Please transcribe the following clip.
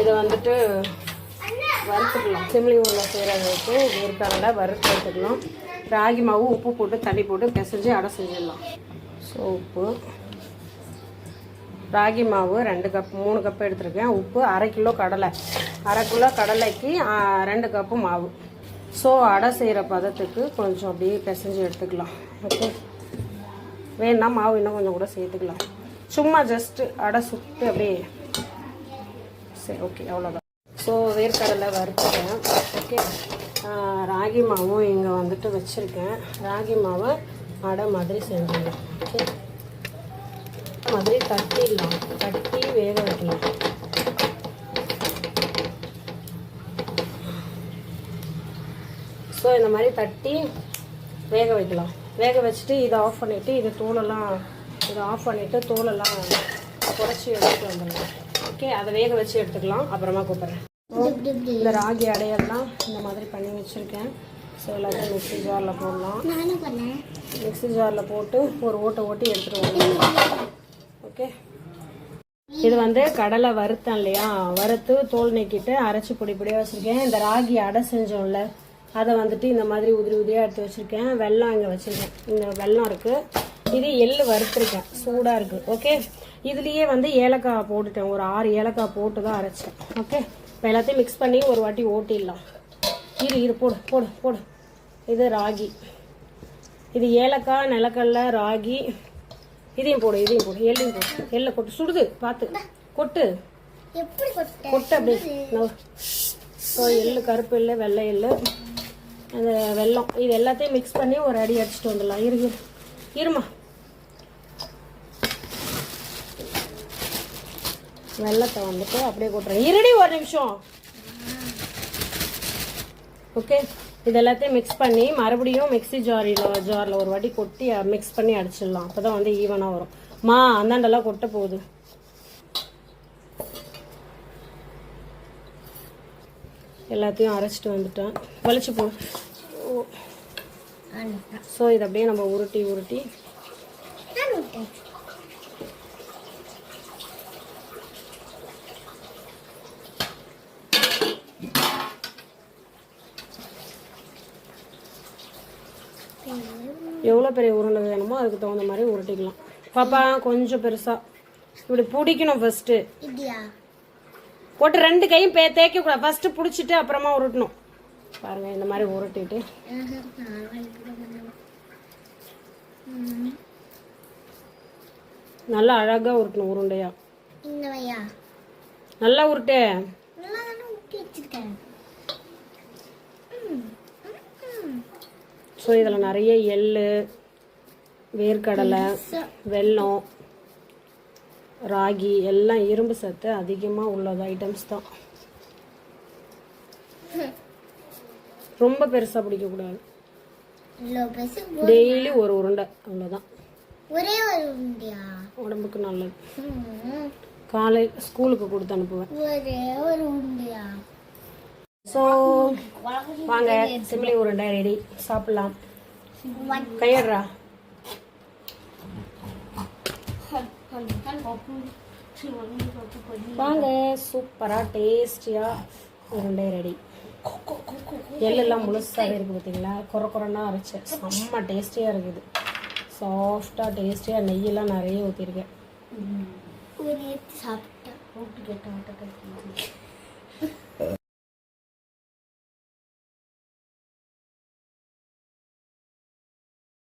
இதை வந்துட்டு வறுத்துக்கலாம். சிம்லி ஊரில் செய்கிறதுக்கு வேர்க்கடலை வறுத்து எடுத்துக்கலாம். ராகி மாவு உப்பு போட்டு தண்ணி போட்டு பிசைஞ்சு அடை செஞ்சிடலாம். ஸோ உப்பு. ராகி மாவு ரெண்டு கப் மூணு கப் எடுத்துருக்கேன். உப்பு அரை கிலோ கடலை. அரை கிலோ கடலைக்கு ரெண்டு கப்பு மாவு. ஸோ அடை செய்கிற பதத்துக்கு கொஞ்சம் அப்படியே பிசைஞ்சு எடுத்துக்கலாம். ஓகே வேணா மாவு இன்னும் கொஞ்சம் கூட சேர்த்துக்கலாம். சும்மா ஜஸ்ட்டு அடை சுட்டு அப்படியே சரி ஓகே அவ்வளோதான் ஸோ வேர்க்கடலை வறுத்துட்டேன். ஓகே ராகி மாவும் இங்கே வந்துட்டு வச்சுருக்கேன். ராகி மாவை அடை மாதிரி செஞ்சிடலாம் ஓகே மாதிரி தட்டிடலாம் தட்டி வேக வைக்கலாம் ஸோ இந்த மாதிரி தட்டி வேக வைக்கலாம். வேக வச்சுட்டு இதை ஆஃப் பண்ணிவிட்டு இது தோலெல்லாம் இதை ஆஃப் பண்ணிவிட்டு தோலெல்லாம் குறைச்சி எடுத்துட்டு வந்துடலாம். ஓகே அதை வேக வச்சு எடுத்துக்கலாம். அப்புறமா கூப்பிட்றேன். இந்த ராகி அடையெல்லாம் இந்த மாதிரி பண்ணி வச்சுருக்கேன். ஸோ எல்லாத்தையும் மிக்ஸி ஜாரில் போடலாம். மிக்ஸி ஜாரில் போட்டு ஒரு ஓட்டை ஓட்டி எடுத்துகிட்டு ஓகே இது வந்து கடலை வறுத்தேன் இல்லையா? வறுத்து தோல் நீக்கிட்டு அரைச்சி பொடி பொடியாக வச்சுருக்கேன். இந்த ராகி அடை செஞ்சோம்ல அதை வந்துட்டு இந்த மாதிரி உதிரி உதிரியாக எடுத்து வச்சுருக்கேன். வெல்லம் இங்கே வச்சுருக்கேன். இந்த வெல்லம் இருக்குது இது எள்ளு வறுத்துருக்கேன். சூடாக இருக்குது ஓகே இதுலேயே வந்து ஏலக்காய் போட்டுட்டேன். ஒரு ஆறு ஏலக்காய் போட்டு தான் அரைச்சேன். ஓகே இப்போ எல்லாத்தையும் மிக்ஸ் பண்ணி ஒரு வாட்டி ஓட்டிடலாம். இரு இரு போடு போடு போடு. இது ராகி. இது ஏலக்காய் நிலக்கடலை ராகி. இதையும் போடு இதையும் போடு. எள்ளையும் போடு. எள்ளை கொட்டு. சுடுது பார்த்து கொட்டு. கொட்ட ஸோ எள்ளு கருப்பு எள்ளு வெள்ளை எள்ளு. அந்த வெல்லம் இது எல்லாத்தையும் மிக்ஸ் பண்ணி ஒரு அடி அடிச்சுட்டு வந்துடலாம். இரு இரு. இருமா. வெள்ளத்தை வந்துட்டு அப்படியே கொட்டுறேன். இருடி ஒரு நிமிஷம். ஓகே இது எல்லாத்தையும் மிக்ஸ் பண்ணி மறுபடியும் மிக்ஸி ஜாரில் ஜாரில் ஒரு வாட்டி கொட்டி மிக்ஸ் பண்ணி அடிச்சிடலாம். அப்போ தான் வந்து ஈவனாக வரும். மா அந்தாண்டெல்லாம் கொட்ட போகுது. எல்லாத்தையும் அரைச்சிட்டு வந்துட்டேன். வலிச்சு போ. ஸோ இதை அப்படியே நம்ம உருட்டி உருட்டி. எவ்வளோ பெரிய உருண்டை வேணுமோ அதுக்கு தகுந்த மாதிரி உருட்டிக்கலாம். பாப்பா கொஞ்சம் பெருசாக இப்படி பிடிக்கணும் ஃபஸ்ட்டு போட்டு ரெண்டு கையும் பே தேய்க்க கூடாது ஃபர்ஸ்ட் பிடிச்சிட்டு அப்புறமா உருட்டணும். பாருங்க இந்த மாதிரி உருட்டிட்டு. நல்லா அழகா உருட்டணும் உருண்டையா. நல்லா உருட்டு நல்லா தானே ஊட்டி வச்சிருக்கேன் ஸோ இதில் நிறைய எள்ளு வேர்க்கடலை வெல்லம் ராகி எல்லாம் இரும்பு சத்து அதிகமாக உள்ளது ஐட்டம்ஸ் தான். ரொம்ப பெருசாக பிடிக்கக்கூடாது. டெய்லி ஒரு உருண்டை அவ்வளோதான் ஒரே ஒரு உண்டியா உடம்புக்கு நல்லது. காலை ஸ்கூலுக்கு கொடுத்து அனுப்புவேன். ஒரே ஒரு உண்டியா ஸோ வாங்க சிம்லி உருண்டை ரெடி. சாப்பிடலாம். கையடுறா. வாங்க சூப்பராக டேஸ்டியாக உருண்டை ரெடி. எள்ளெல்லாம் முழுசாக இருக்குது பார்த்தீங்களா குறை குறைனா அரைச்சேன் செம்ம டேஸ்டியாக இருக்குது. சாஃப்டாக டேஸ்டியாக நெய்யெல்லாம் நிறைய ஊற்றிருக்கேன் சாப்பிட்டேன்.